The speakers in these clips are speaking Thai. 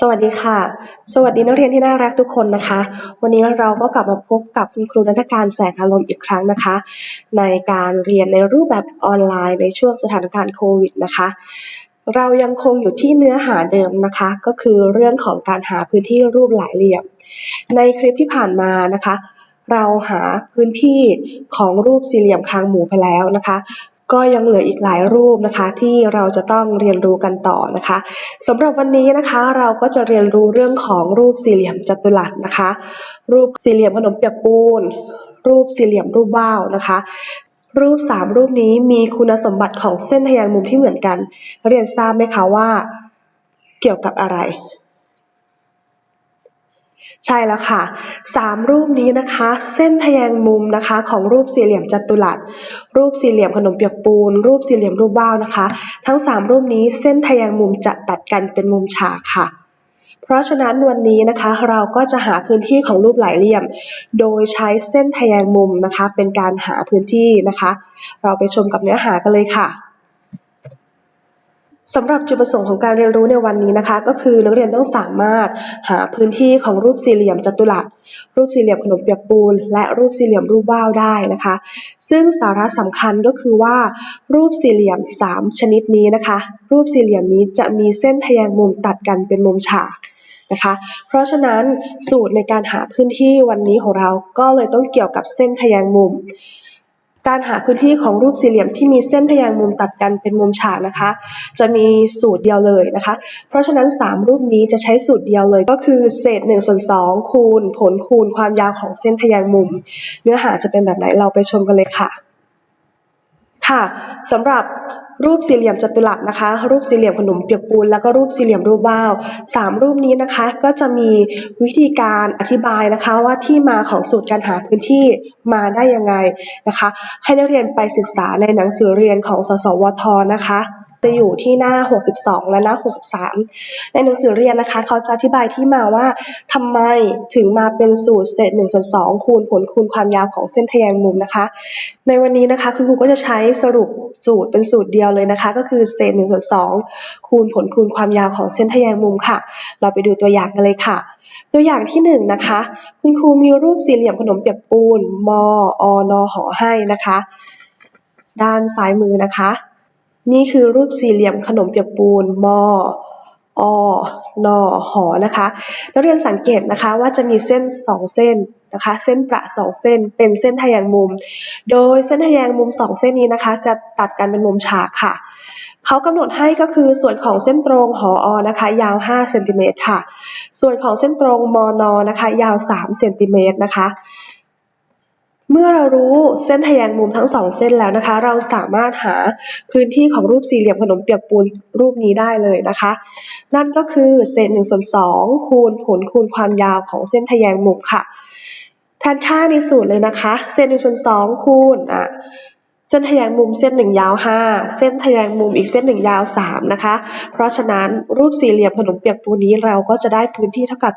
สวัสดีค่ะ สวัสดีนักเรียนที่น่ารักทุกคนนะคะ วันนี้เราก็กลับมาพบกับคุณครูนัฐการแสงอารมณ์อีกครั้งนะคะ ในการเรียนในรูปแบบออนไลน์ในช่วงสถานการณ์โควิดนะคะ เรายังคงอยู่ที่เนื้อหาเดิมนะคะ ก็คือเรื่องของการหาพื้นที่รูปหลายเหลี่ยม ในคลิปที่ผ่านมานะคะ เราหาพื้นที่ของรูปสี่เหลี่ยมคางหมูไปแล้วนะคะ ก็ยังเหลืออีกหลายรูปนะคะ ที่เราจะต้องเรียนรู้กันต่อนะคะสำหรับวันนี้นะคะเราก็จะเรียนรู้เรื่องของรูปสี่เหลี่ยมจัตุรัสนะคะ รูปสี่เหลี่ยมขนมเปียกปูน รูปสี่เหลี่ยมรูปว่าวนะคะ รูปสามรูปนี้มีคุณสมบัติของเส้นทะแยงมุมที่เหมือนกัน เรียนทราบไหมคะว่า เกี่ยวกับอะไร ใช่แล้วค่ะสามรูปนี้นะคะ เส้นทแยงมุมนะคะของรูปสี่เหลี่ยมจัตุรัส รูปสี่เหลี่ยมขนมเปียกปูน รูปสี่เหลี่ยมรูปว่าวนะคะ ทั้งสามรูปนี้เส้นทแยงมุมจะตัดกันเป็นมุมฉากค่ะ เพราะฉะนั้นวันนี้นะคะเราก็จะหาพื้นที่ของรูปหลายเหลี่ยม โดยใช้เส้นทแยงมุมนะคะ เป็นการหาพื้นที่นะคะ เราไปชมกับเนื้อหากันเลยค่ะ สำหรับจุดประสงค์ของการเรียนรู้ในวันนี้นะคะ ก็คือนักเรียนต้องสามารถหาพื้นที่ของรูปสี่เหลี่ยมจัตุรัส รูปสี่เหลี่ยมขนมเปียกปูน และรูปสี่เหลี่ยมรูปว่าวได้นะคะ ซึ่งสาระสำคัญก็คือว่า รูปสี่เหลี่ยม 3 ชนิดนี้นะคะ รูปสี่เหลี่ยมนี้จะมีเส้นทแยงมุมตัดกันเป็นมุมฉากนะคะ เพราะฉะนั้นสูตรในการหาพื้นที่วันนี้ของเราก็เลยต้องเกี่ยวกับเส้นทแยงมุม การหาพื้นที่ของรูปสี่เหลี่ยมที่มีเส้นทะแยงมุมตัดกันเป็นมุมฉากนะคะ จะมีสูตรเดียวเลยนะคะ เพราะฉะนั้น 3 รูปนี้จะใช้สูตรเดียวเลยก็คือเศษ1ส่วน2คูณ ผลคูณความยาวของเส้นทะแยงมุม เนื้อหาจะเป็นแบบไหนเราไปชมกันเลยค่ะ ค่ะสำหรับรูปสี่เหลี่ยมจัตุรัสนะคะ รูปสี่เหลี่ยมขนมเปียกปูน แล้วก็รูปสี่เหลี่ยมรูปว่าวสามรูปนี้นะคะก็จะมีวิธีการอธิบายนะคะว่าที่มาของสูตรการหาพื้นที่มาได้ยังไงนะคะ ให้นักเรียนไปศึกษาในหนังสือเรียนของสสวทนะคะ จะอยู่ที่หน้า 62 และหน้า 63 ในหนังสือเรียนนะคะ เขาจะอธิบายที่มาว่าทำไมถึงมาเป็นสูตรเศษ1ส่วน2คูณผลคูณความยาวของเส้นทแยงมุมนะคะ ในวันนี้นะคะคุณครูก็จะใช้สรุปสูตรเป็นสูตรเดียวเลยนะคะ ก็คือเศษ1ส่วน2คูณผลคูณความยาวของเส้นทแยงมุมค่ะ เราไปดูตัวอย่างกันเลยค่ะตัวอย่างที่หนึ่งนะคะ คุณครูมีรูปสี่เหลี่ยมขนมเปียกปูนมออนอหอให้นะคะ ด้านซ้ายมือนะคะ นี่คือรูปสี่เหลี่ยมขนมเปียกปูนมออ นอ หอ นะคะ นักเรียนสังเกตนะคะว่าจะมีเส้นสองเส้นนะคะ เส้นประสองเส้น เป็นเส้นทะแยงมุม โดยเส้นทะแยงมุมสองเส้นนี้นะคะ จะตัดกันเป็นมุมฉากค่ะ เขากำหนดให้ก็คือส่วนของเส้นตรงหออนะคะ ยาว5เซนติเมตรค่ะ ส่วนของเส้นตรงมอนอนะคะ ยาว3เซนติเมตรนะคะ เมื่อเรารู้เส้นทแยงมุมทั้งสองเส้นแล้วนะคะ เราสามารถหาพื้นที่ของรูปสี่เหลี่ยมขนมเปียกปูนรูปนี้ได้เลยนะคะ นั่นก็คือเศษ1ส่วน2คูณผลคูณความยาวของเส้นทแยงมุมค่ะ แทนค่าในสูตรเลยนะคะ เศษ1ส่วน2คูณอะเส้นทแยงมุมเส้นหนึ่งยาว 5 เส้นทแยงมุมอีกเส้นหนึ่งยาว 3 นะคะ เพราะฉะนั้นรูปสี่เหลี่ยมขนมเปียกปูนนี้เราก็จะได้พื้นที่เท่ากับ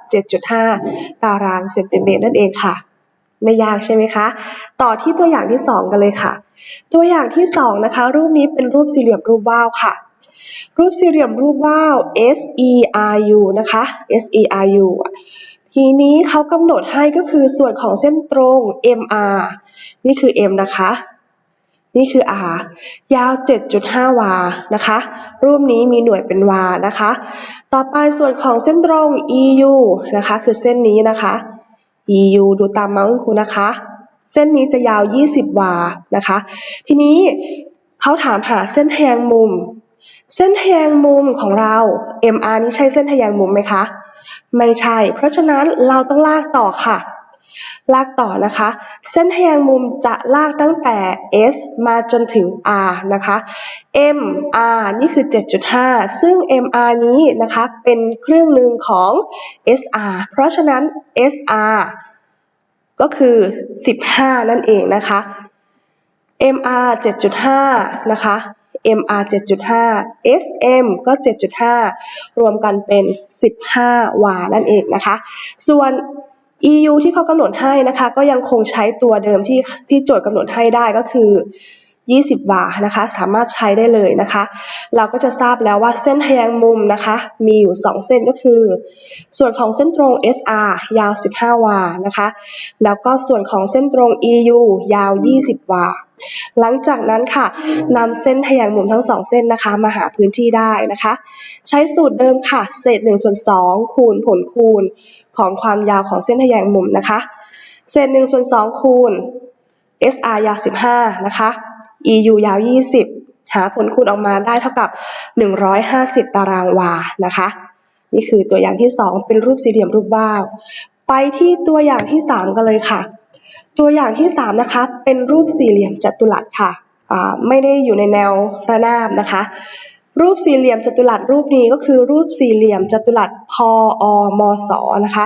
7.5 ตารางเซนติเมตรนั่นเองค่ะ ไม่ยากใช่ไหมคะ ต่อที่ตัวอย่างที่ 2 กันเลยค่ะ ตัวอย่างที่ 2 นะคะ รูปนี้เป็นรูปสี่เหลี่ยมรูปว่าวค่ะ รูปสี่เหลี่ยมรูปว่าว S E R U นะคะ S E R U ทีนี้เขากำหนดให้ก็คือส่วนของเส้นตรง M R นี่คือ M นะคะ นี่คือ R ยาว 7.5 วา นะคะ รูปนี้มีหน่วยเป็นวา นะคะ ต่อไปส่วนของเส้นตรง EU นะคะ คือเส้นนี้นะคะ EU ดูตามเมาส์คุณครูนะคะ เส้นนี้จะยาว 20 วา นะคะ ทีนี้เขาถามหาเส้นทะแยงมุม เส้นทะแยงมุมของเรา MR นี้ใช่เส้นทะแยงมุมไหมคะ ไม่ใช่ เพราะฉะนั้นเราต้องลากต่อค่ะ ลากต่อนะคะ เส้นทแยงมุมจะลากตั้งแต่ S มาจนถึง R นะคะ M R นี่คือ 7.5 ซึ่ง MR นี้นะคะเป็นครึ่งหนึ่งของ SR เพราะฉะนั้น SR ก็คือ 15 นั่นเองนะคะ MR 7.5 นะคะ MR 7.5 SM ก็ 7.5 รวมกันเป็น 15 วา นั่นเองนะคะ ส่วน EU ที่เขากำหนดให้นะคะ ก็ยังคงใช้ตัวเดิมที่ที่โจทย์กำหนดให้ได้ก็คือ 20วานะคะ สามารถใช้ได้เลยนะคะ เราก็จะทราบแล้วว่าเส้นทแยงมุมนะคะ มีอยู่ 2 เส้นก็คือ ส่วนของเส้นตรง SR ยาว 15 วานะคะ แล้วก็ส่วนของเส้นตรง EU ยาว 20 วา หลังจากนั้นค่ะนำเส้นทแยงมุมทั้งสองเส้นนะคะ มาหาพื้นที่ได้นะคะ ใช้สูตรเดิมค่ะ เศษ1ส่วน2คูณผลคูณ ของความยาวของเส้นทแยงมุมนะคะ เศษ1ส่วน2คูณ SR ยาว 15 นะคะ EU ยาว 20 หาผลคูณออกมาได้เท่ากับ 150 ตารางวา นะคะ นี่คือตัวอย่างที่ 2 เป็นรูปสี่เหลี่ยมรูปว่าว ไปที่ตัวอย่างที่ 3 กันเลยค่ะ ตัวอย่างที่ 3 นะคะ เป็นรูปสี่เหลี่ยมจัตุรัสค่ะ ไม่ได้อยู่ในแนวระนาบนะคะ รูปสี่เหลี่ยมจัตุรัสรูปนี้ก็คือรูปสี่เหลี่ยมจัตุรัสพออมสนะคะ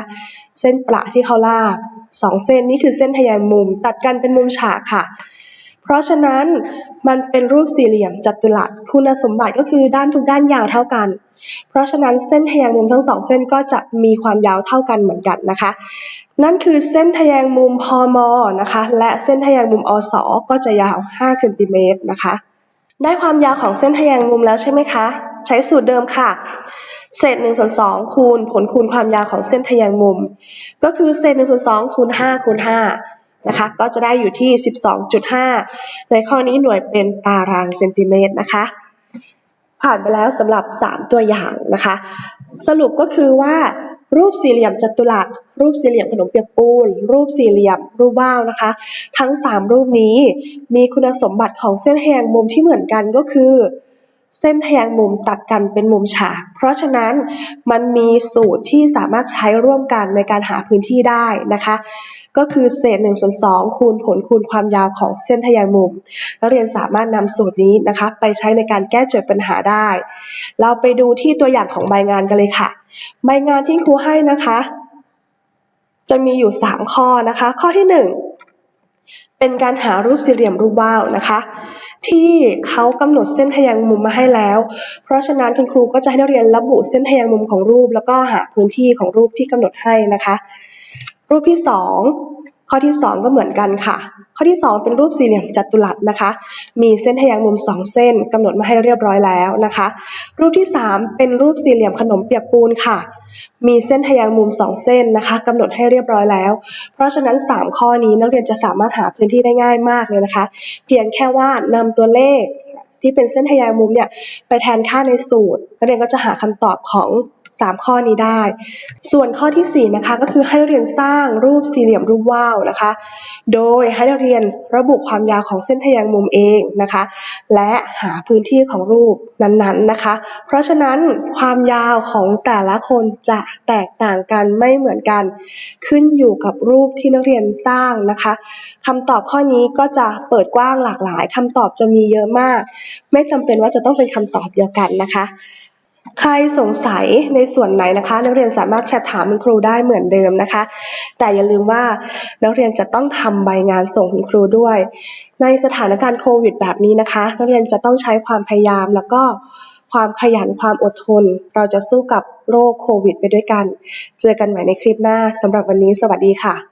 เส้นประที่เขาลากสองเส้นนี่คือเส้นทะแยงมุม ตัดกันเป็นมุมฉากค่ะ เพราะฉะนั้นมันเป็นรูปสี่เหลี่ยมจัตุรัสคุณสมบัติก็คือด้านทุกด้านยาวเท่ากัน เพราะฉะนั้นเส้นทะแยงมุมทั้งสองเส้นก็จะมีความยาวเท่ากันเหมือนกันนะคะ นั่นคือเส้นทะแยงมุมพมนะคะ และเส้นทะแยงมุมอสก็จะยาว 5 เซนติเมตรนะคะ ได้ความยาวของเส้นทแยงมุมแล้วใช่ไหมคะ ใช้สูตรเดิมค่ะ เศษ1ส่วน2คูณผลคูณความยาวของเส้นทแยงมุม ก็คือเศษ1ส่วน2คูณ5คูณ5นะคะ ก็จะได้อยู่ที่ 12.5 ในข้อนี้หน่วยเป็นตารางเซนติเมตรนะคะ ผ่านไปแล้วสำหรับ 3 ตัวอย่างนะคะ สรุปก็คือว่ารูปสี่เหลี่ยมจัตุรัส รูปสี่เหลี่ยมขนมเปียกปูน รูปสี่เหลี่ยม รูปว่าวนะคะ ทั้ง 3 รูปนี้มีคุณสมบัติของเส้นแยงมุมที่เหมือนกันก็คือ เส้นแยงมุมตัดกันเป็นมุมฉาก เพราะฉะนั้นมันมีสูตรที่สามารถใช้ร่วมกันในการหาพื้นที่ได้นะคะก็คือเศษ1ส่วน2คูณผลคูณความยาวของเส้นทะแยงมุม นักเรียนสามารถนำสูตรนี้นะคะ ไปใช้ในการแก้โจทย์ปัญหาได้ เราไปดูที่ตัวอย่างของใบงานกันเลยค่ะ ใบงานที่ครูให้นะคะ จะมีอยู่ 3 ข้อนะคะ ข้อที่ 1 เป็นการหารูปสี่เหลี่ยมรูปว่าวนะคะ ที่เขากำหนดเส้นทะแยงมุมมาให้แล้ว เพราะฉะนั้นคุณครูก็จะให้นักเรียนระบุเส้นทะแยงมุมของรูป แล้วก็หาพื้นที่ของรูปที่กำหนดให้นะคะ รูปที่ 2ข้อที่ 2 ก็เหมือนกันค่ะ ข้อที่ 2 เป็นรูปสี่เหลี่ยมจัตุรัสนะคะ มีเส้นทะแยงมุม 2 เส้นกำหนดมาให้เรียบร้อยแล้วนะคะ รูปที่ 3 เป็นรูปสี่เหลี่ยมขนมเปียกปูนค่ะ มีเส้นทะแยงมุม 2 เส้นนะคะกำหนดให้เรียบร้อยแล้ว เพราะฉะนั้น 3 ข้อนี้นักเรียนจะสามารถหาพื้นที่ได้ง่ายมากเลยนะคะ เพียงแค่ว่านำตัวเลขที่เป็นเส้นทะแยงมุมเนี่ยไปแทนค่าในสูตรนักเรียนก็จะหาคำตอบของ 3 ข้อนี้ได้ ส่วนข้อทีสี่ 4 นะคะก็คือให้นักเรียนสร้างรูปสี่เหลี่ยมรูปว่าวนะคะ โดยให้นักเรียนระบุความยาวของเส้นทแยงมุมเองนะคะ และหาพื้นที่ของรูปนั้นๆนะคะ เพราะฉะนั้นความยาวของแต่ละคนจะแตกต่างกันไม่เหมือนกัน ขึ้นอยู่กับรูปที่นักเรียนสร้างนะคะคำตอบข้อนี้ก็จะเปิดกว้างหลากหลายคำตอบจะมีเยอะมาก ไม่จำเป็นว่าจะต้องเป็นคำตอบเดียวกันนะคะ ใครสงสัยในส่วนไหนนะคะ นักเรียนสามารถแชทถามคุณครูได้เหมือนเดิมนะคะ แต่อย่าลืมว่านักเรียนจะต้องทำใบงานส่งคุณครูด้วย ในสถานการณ์โควิดแบบนี้นะคะ นักเรียนจะต้องใช้ความพยายามแล้วก็ความขยันความอดทน เราจะสู้กับโรคโควิด ไปด้วยกัน เจอกันใหม่ในคลิปหน้าสำหรับวันนี้สวัสดีค่ะ